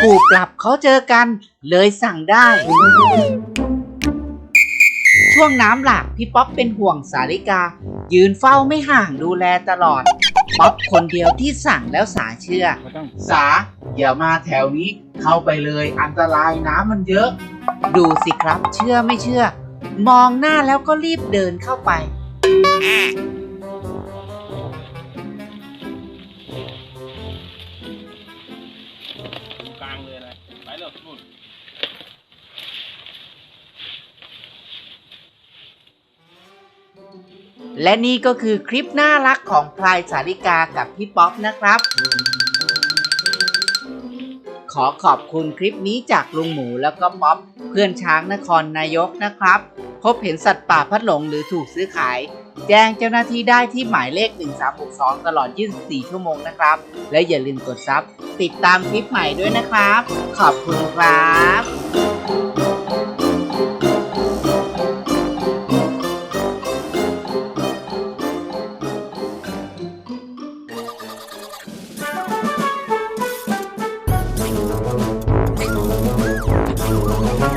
ขู่ปรับเขาเจอกัน เลยสั่งได้ ช่วงน้ำหลากพี่ป๊อปเป็นห่วงสาริกา ยืนเฝ้าไม่ห่างดูแลตลอด ป๊อปคนเดียวที่สั่งแล้วสาเชื่อ สาอย่ามาแถวนี้เข้าไปเลยอันตรายน้ำมันเยอะ ดูสิครับเชื่อไม่เชื่อ มองหน้าแล้วก็รีบเดินเข้าไป ไปเลยนู่นและนี่ก็คือคลิปน่ารักของพลายสาริกากับพี่ป๊อปนะครับ ขอขอบคุณคลิปนี้จากลุงหมูแล้วก็ป๊อปเพื่อนช้างนครนายกนะครับ พบเห็นสัตว์ป่าพัดหลงหรือถูกซื้อขาย แจ้งเจ้าหน้าที่ได้ที่หมายเลข 1362 ตลอด 24 ชั่วโมงนะครับ และอย่าลืมกดซับติดตามคลิปใหม่ด้วยนะครับ ขอบคุณครับ Música